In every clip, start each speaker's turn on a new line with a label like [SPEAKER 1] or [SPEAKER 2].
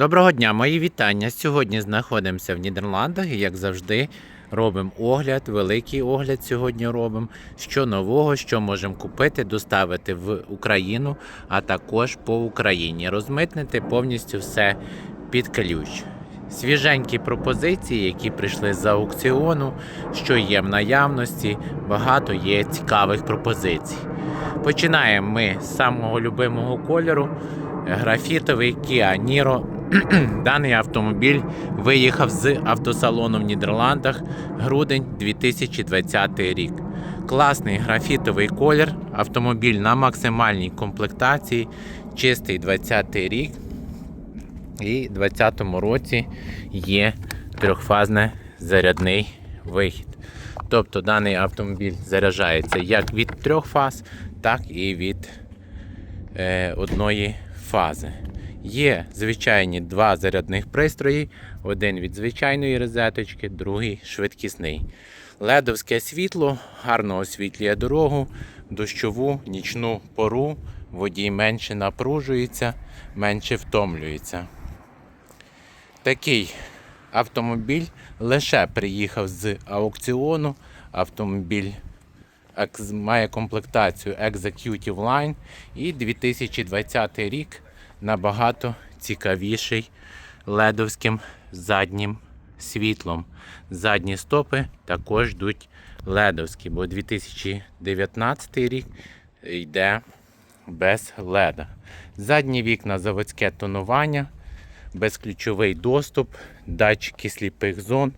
[SPEAKER 1] Доброго дня, мої вітання. Сьогодні знаходимося в Нідерландах і, як завжди, робимо огляд, великий огляд сьогодні робимо. Що нового, що можемо купити, доставити в Україну, а також по Україні. Розмитнити повністю все під ключ. Свіженькі пропозиції, які прийшли з аукціону, що є в наявності, багато є цікавих пропозицій. Починаємо ми з самого любимого кольору графітовий Kia Niro. Даний автомобіль виїхав з автосалону в Нідерландах грудень 2020 рік. Класний графітовий колір, автомобіль на максимальній комплектації, чистий 20 рік. І в 2020 році є трьохфазний зарядний вихід. Тобто даний автомобіль заряджається як від трьох фаз, так і від е, одної фази. Є звичайні два зарядних пристрої, один від звичайної розеточки, другий швидкісний. Ледовське світло гарно освітлює дорогу, дощову, нічну пору, водій менше напружується, менше втомлюється. Такий автомобіль лише приїхав з аукціону. Автомобіль має комплектацію Executive Line і 2020 рік набагато цікавіший ледовським заднім світлом. Задні стопи також йдуть ледовські, бо 2019 рік йде без леда. Задні вікна заводське тонування, безключовий доступ, датчики сліпих зон.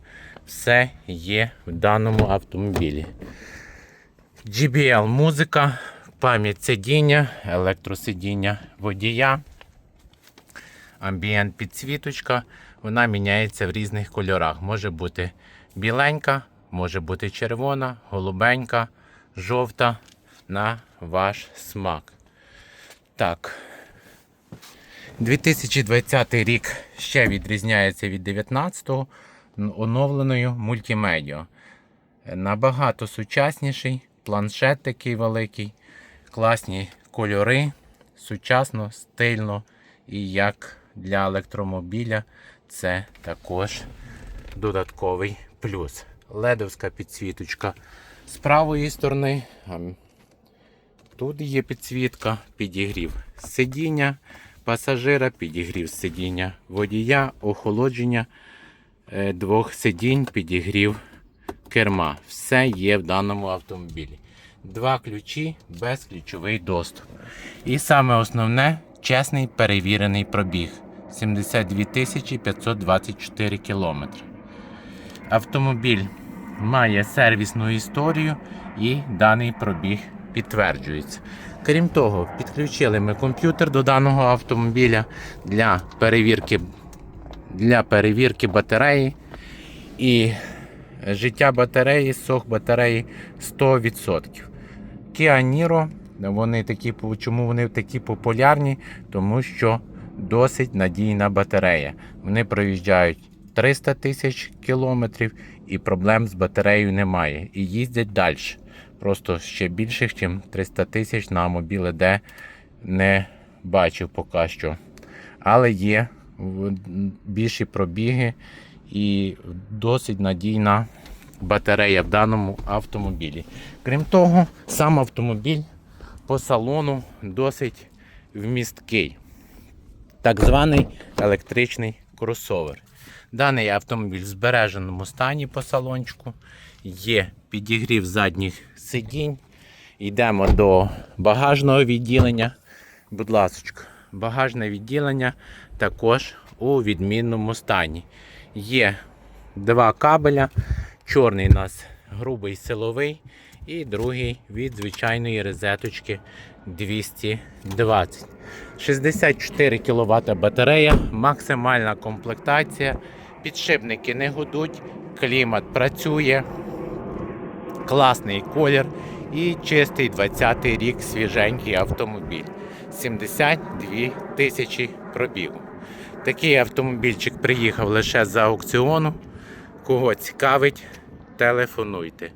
[SPEAKER 1] Все є в даному автомобілі. GBL музика, пам'ять сидіння, електросидіння водія, амбієнт підсвіточка. Вона міняється в різних кольорах. Може бути біленька, може бути червона, голубенька, жовта на ваш смак. Так. 2020 рік ще відрізняється від 19-го оновленою мультимедіа. Набагато сучасніший, планшет такий великий, класні кольори, сучасно, стильно і як для електромобіля це також додатковий плюс. Ледовська підсвіточка з правої сторони. Тут є підсвітка, підігрів сидіння пасажира, підігрів сидіння водія, охолодження е, двох сидінь, підігрів керма. Все є в даному автомобілі. Два ключі, безключовий доступ. І саме основне чесний перевірений пробіг 72 524 кілометри. Автомобіль має сервісну історію і даний пробіг підтверджується. Крім того, підключили ми комп'ютер до даного автомобіля для перевірки, для перевірки батареї і життя батареї, сох батареї 100%. Kia Niro, вони такі, чому вони такі популярні? Тому що досить надійна батарея. Вони проїжджають 300 тисяч кілометрів і проблем з батареєю немає. І їздять далі. Просто ще більших, ніж 300 тисяч на мобіле Д не бачив поки що. Але є більші пробіги і досить надійна батарея в даному автомобілі. Крім того, сам автомобіль по салону досить вмісткий. Так званий електричний кросовер. Даний автомобіль в збереженому стані по салончику. Є підігрів задніх сидінь. Йдемо до багажного відділення. Будь ласка, багажне відділення також у відмінному стані. Є два кабеля. Чорний у нас грубий силовий і другий від звичайної розеточки 220. 64 кВт батарея, максимальна комплектація. Підшипники не гудуть, клімат працює, класний колір і чистий 20 й рік свіженький автомобіль. 72 тисячі пробігу. Такий автомобільчик приїхав лише з аукціону. Кого цікавить, телефонуйте.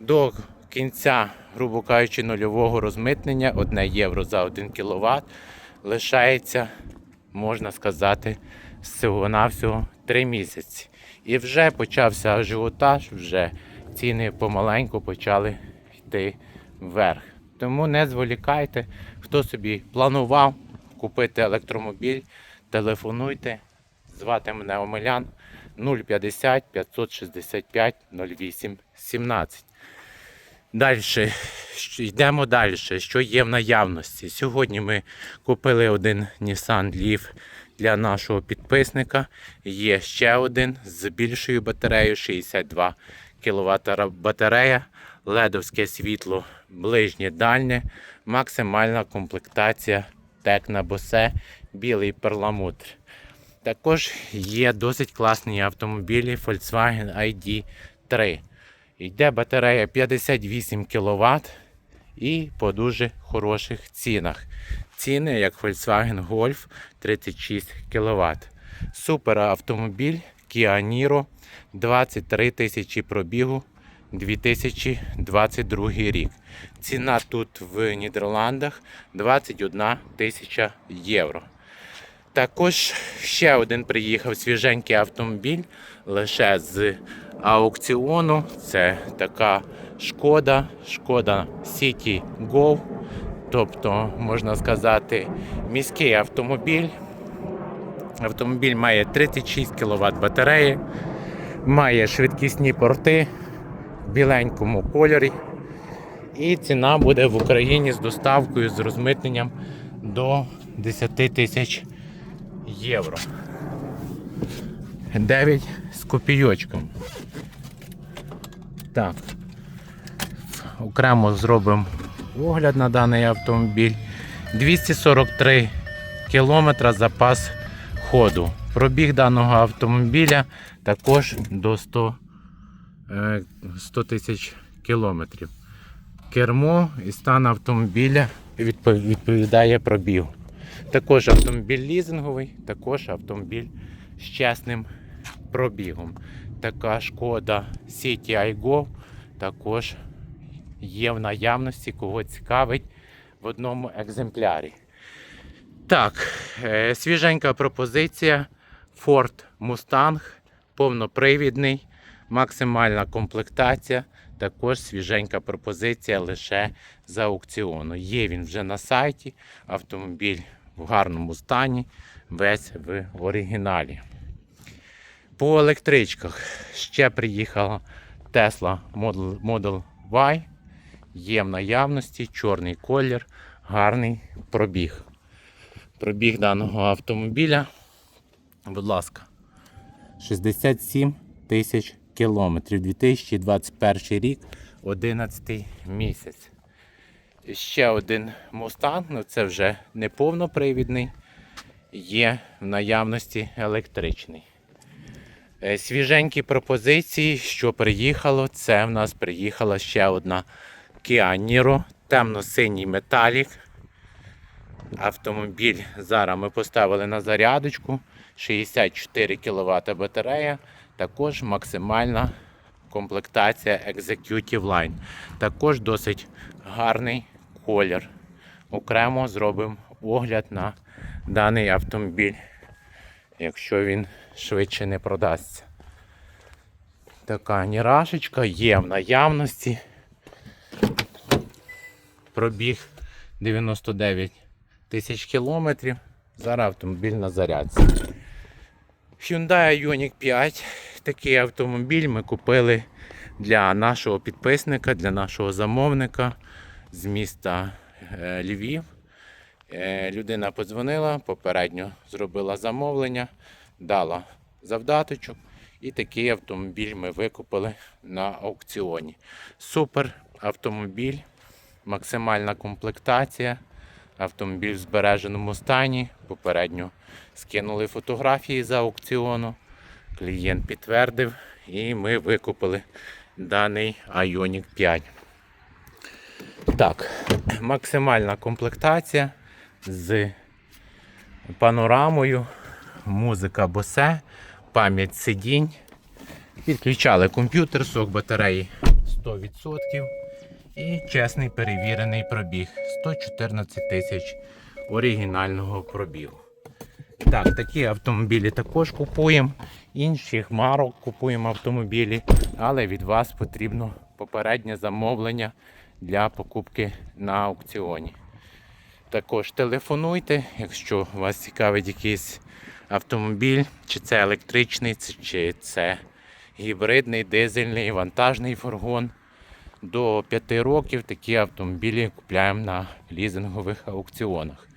[SPEAKER 1] До кінця, грубо кажучи, нульового розмитнення 1 євро за 1 кВт лишається можна сказати, всього-навсього 3 місяці. І вже почався ажіотаж, вже ціни помаленьку почали йти вверх. Тому не зволікайте, хто собі планував купити електромобіль, телефонуйте. Звати мене Омелян 050 565 08 17. Далі йдемо далі. Що є в наявності? Сьогодні ми купили один Nissan Leaf для нашого підписника. Є ще один з більшою батареєю 62 кВт батарея, ледовське світло, ближнє дальнє, максимальна комплектація Tecna Bose, білий перламутр. Також є досить класні автомобілі Volkswagen ID3. Йде батарея 58 кВт і по дуже хороших цінах. Ціни як Volkswagen Golf 36 кВт. Супер автомобіль Kia Niro 23 тисячі пробігу 2022 рік. Ціна тут в Нідерландах 21 тисяча євро. Також ще один приїхав свіженький автомобіль лише з аукціону. Це така шкода, шкода City Go. Тобто, можна сказати, міський автомобіль. Автомобіль має 36 кВт батареї, має швидкісні порти в біленькому кольорі. І ціна буде в Україні з доставкою з розмитненням до 10 тисяч євро. 9 з копійочком. Так. Окремо зробимо огляд на даний автомобіль. 243 кілометра запас ходу. Пробіг даного автомобіля також до 100 е, 100 тисяч кілометрів. Кермо і стан автомобіля відповідає пробігу. Також автомобіль лізинговий, також автомобіль з чесним пробігом. Така шкода City iGo також є в наявності, кого цікавить в одному екземплярі. Так, е, свіженька пропозиція Ford Mustang, повнопривідний, максимальна комплектація. Також свіженька пропозиція лише за аукціону. Є він вже на сайті. Автомобіль в гарному стані, весь в оригіналі. По електричках ще приїхала Tesla Model, Model Y. Є в наявності чорний колір, гарний пробіг. Пробіг даного автомобіля, будь ласка, 67 тисяч кілометрів. 2021 рік, 11 місяць. Ще один Mustang, ну це вже не повнопривідний, є в наявності електричний. Е, Свіженькі пропозиції, що приїхало, це в нас приїхала ще одна Kia Niro, темно-синій металік. Автомобіль зараз ми поставили на зарядочку, 64 кВт батарея, також максимальна комплектація Executive Line. Також досить гарний колір. Окремо зробимо огляд на даний автомобіль, якщо він швидше не продасться. Така нірашечка є в наявності. Пробіг 99 тисяч кілометрів. Зараз автомобіль на зарядці. Hyundai Ioniq 5. Такий автомобіль ми купили для нашого підписника, для нашого замовника з міста е, Львів. Е, Людина подзвонила, попередньо зробила замовлення, дала завдаточок. І такий автомобіль ми викупили на аукціоні. Супер автомобіль, максимальна комплектація. Автомобіль в збереженому стані. Попередньо скинули фотографії з аукціону. Клієнт підтвердив і ми викупили даний Ioniq 5. Так, максимальна комплектація з панорамою, музика Bose, пам'ять сидінь. Підключали комп'ютер, сок батареї 100%. І чесний перевірений пробіг 114 тисяч оригінального пробігу. Так, такі автомобілі також купуємо. Інших марок купуємо автомобілі, але від вас потрібно попереднє замовлення для покупки на аукціоні. Також телефонуйте, якщо вас цікавить якийсь автомобіль, чи це електричний, чи це гібридний, дизельний, вантажний фургон. До 5 років такі автомобілі купляємо на лізингових аукціонах.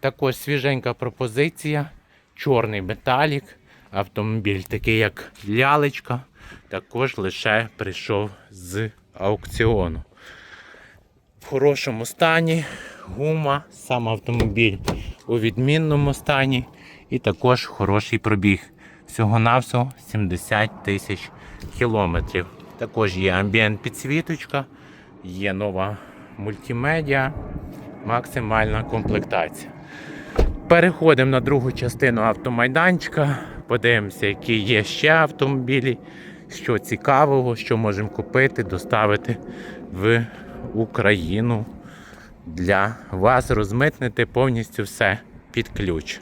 [SPEAKER 1] Також свіженька пропозиція, чорний металік, автомобіль такий як лялечка, також лише прийшов з аукціону. В хорошому стані, гума, сам автомобіль у відмінному стані і також хороший пробіг. Всього-навсього 70 тисяч кілометрів. Також є амбієнт підсвіточка, є нова мультимедіа, максимальна комплектація. Переходимо на другу частину автомайданчика. Подивимося, які є ще автомобілі, що цікавого, що можемо купити, доставити в Україну для вас, розмитнити повністю все під ключ.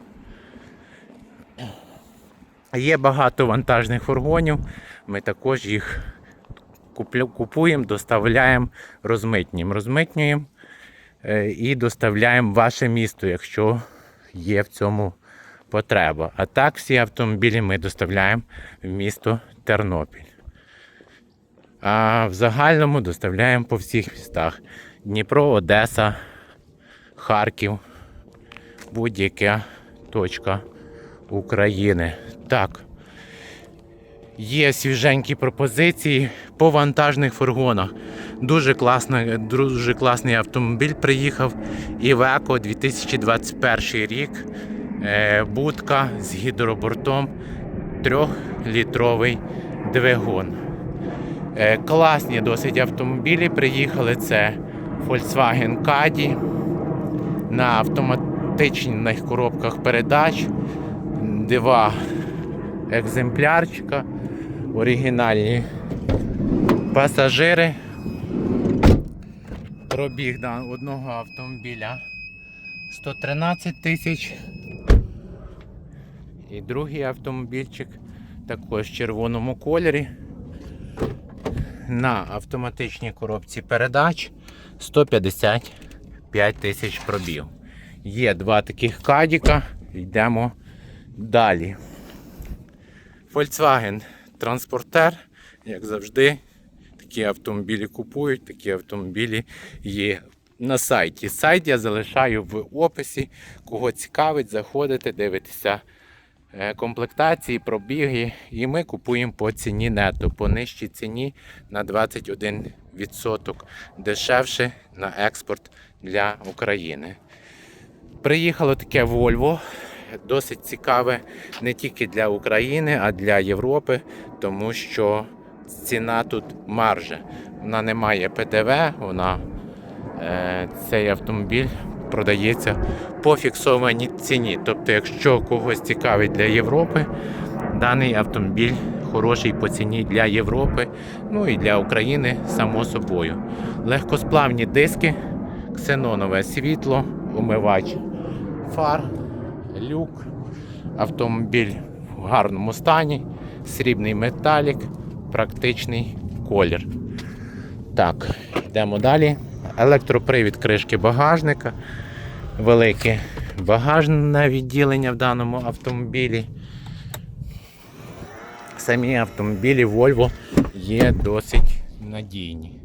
[SPEAKER 1] Є багато вантажних фургонів. Ми також їх купуємо, доставляємо, розмитнюємо. Розмитнюємо е, і доставляємо в ваше місто, якщо є в цьому потреба. А так всі автомобілі ми доставляємо в місто Тернопіль. А в загальному доставляємо по всіх містах: Дніпро, Одеса, Харків, будь-яка точка України. Так. Є свіженькі пропозиції по вантажних фургонах. Дуже, класно, дуже класний автомобіль приїхав. Івеко 2021 рік. Е, Будка з гідробортом. Трьохлітровий двигун. Е, Класні досить автомобілі приїхали. Це Volkswagen Caddy на автоматичних коробках передач. Два екземплярчика, оригінальні пасажири. Пробіг да, одного автомобіля 113 тисяч. І другий автомобільчик також в червоному кольорі. На автоматичній коробці передач 155 тисяч пробіг. Є два таких кадіка. Йдемо далі. Volkswagen Транспортер, як завжди, такі автомобілі купують, такі автомобілі є на сайті. Сайт я залишаю в описі. Кого цікавить, заходите, дивитеся комплектації, пробіги. І ми купуємо по ціні нету, по нижчій ціні на 21% дешевше на експорт для України. Приїхало таке Volvo, досить цікаве не тільки для України, а для Європи, тому що ціна тут маржа. Вона не має ПДВ, вона, е, цей автомобіль продається по фіксованій ціні. Тобто, якщо когось цікавить для Європи, даний автомобіль хороший по ціні для Європи, ну і для України, само собою. Легкосплавні диски, ксенонове світло, умивач фар, люк, автомобіль в гарному стані, срібний металік, практичний колір. Так, йдемо далі. Електропривід кришки багажника, велике багажне відділення в даному автомобілі. Самі автомобілі Volvo є досить надійні.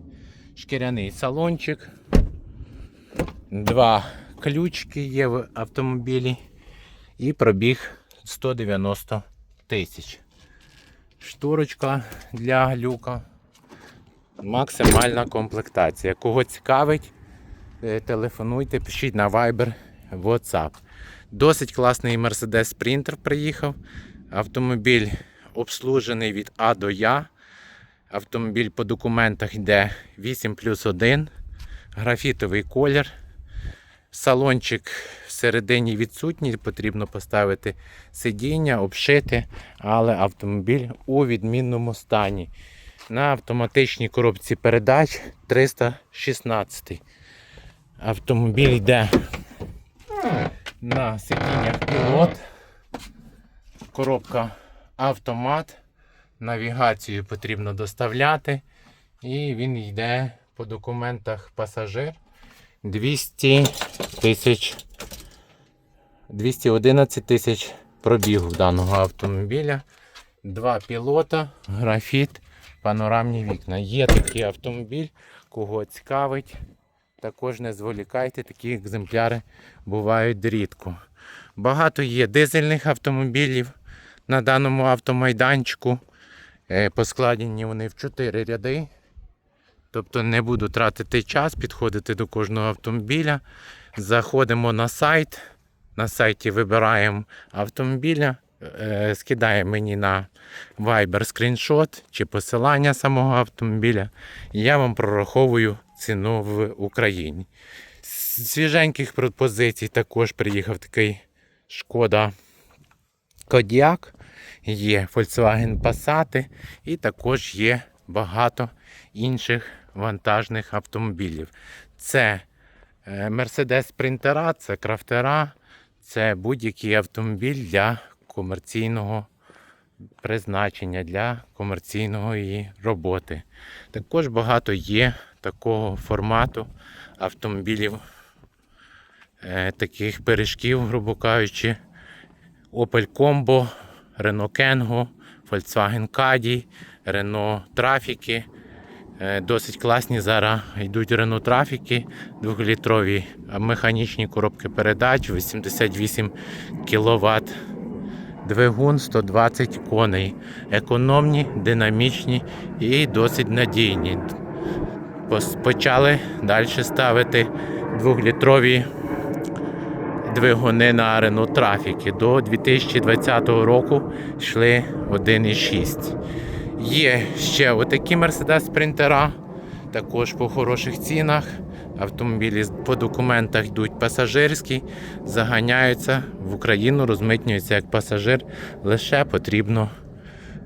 [SPEAKER 1] Шкіряний салончик, два ключки є в автомобілі і пробіг 190 тисяч. Шторочка для люка. Максимальна комплектація. Кого цікавить, е, телефонуйте, пишіть на Viber, WhatsApp. Досить класний Mercedes Sprinter приїхав. Автомобіль обслужений від А до Я. Автомобіль по документах йде 8 плюс 1. Графітовий колір. Салончик всередині відсутній, потрібно поставити сидіння, обшити, але автомобіль у відмінному стані. На автоматичній коробці передач 316. Автомобіль йде на сидіннях пілот. коробка автомат. Навігацію потрібно доставляти. І він йде по документах пасажир 200 тисяч 211 тисяч пробігу даного автомобіля. Два пілота, графіт, панорамні вікна. Є такий автомобіль, кого цікавить. Також не зволікайте, такі екземпляри бувають рідко. Багато є дизельних автомобілів на даному автомайданчику. Е, Поскладені вони в 4 ряди. Тобто не буду тратити час, підходити до кожного автомобіля. Заходимо на сайт. На сайті вибираємо автомобіля, скидає мені на Viber скріншот чи посилання самого автомобіля. І я вам прораховую ціну в Україні. З свіженьких пропозицій також приїхав такий Шкода Кодіак, є Volkswagen Passat і також є багато інших вантажних автомобілів. Це е, Mercedes Спринтера, це крафтера, це будь-який автомобіль для комерційного призначення, для комерційної роботи. Також багато є такого формату автомобілів, е, таких пиріжків, грубо кажучи, Opel Combo, Renault Kengo, Volkswagen Caddy, Renault Трафіки. Е, Досить класні зараз йдуть Renault Трафіки, 2-літрові механічні коробки передач, 88 кВт. Двигун 120 коней. Економні, динамічні і досить надійні. Почали далі ставити 2-літрові двигуни на Renault Трафіки. До 2020 року йшли 1,6. Є ще отакі Mercedes Спринтера, також по хороших цінах. Автомобілі по документах йдуть пасажирські, заганяються в Україну, розмитнюються як пасажир. Лише потрібно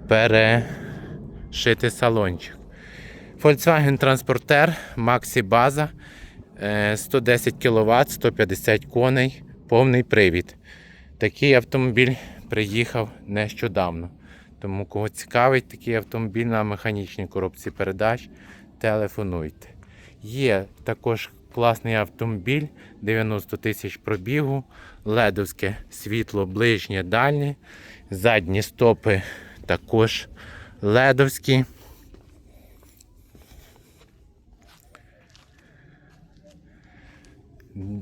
[SPEAKER 1] перешити салончик. Volkswagen Transporter Maxi База е, 110 кВт, 150 коней, повний привід. Такий автомобіль приїхав нещодавно. Тому кого цікавить такий автомобіль на механічній коробці передач, телефонуйте. Є також класний автомобіль 90 тисяч пробігу, ледовське світло ближнє дальнє, задні стопи також ледовські.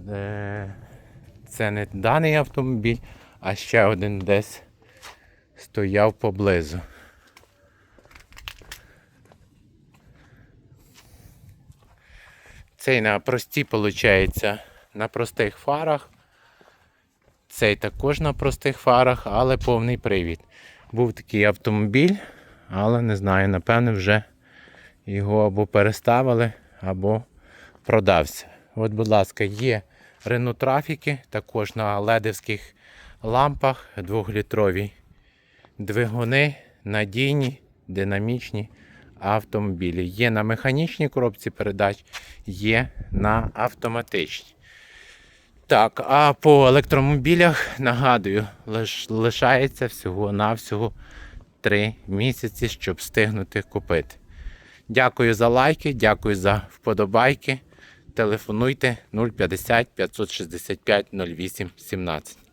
[SPEAKER 1] Е, Це не даний автомобіль, а ще один десь стояв поблизу. Цей на прості, виходить, на простих фарах. Цей також на простих фарах, але повний привід. Був такий автомобіль, але не знаю, напевне, вже його або переставили, або продався. От, будь ласка, є Renault трафіки, також на ледовських лампах 2-літрові двигуни, надійні, динамічні автомобілі. Є на механічній коробці передач, є на автоматичній. Так, а по електромобілях, нагадую, лиш, лишається всього-навсього 3 місяці, щоб встигнути купити. Дякую за лайки, дякую за вподобайки. Телефонуйте 050 565 08 17.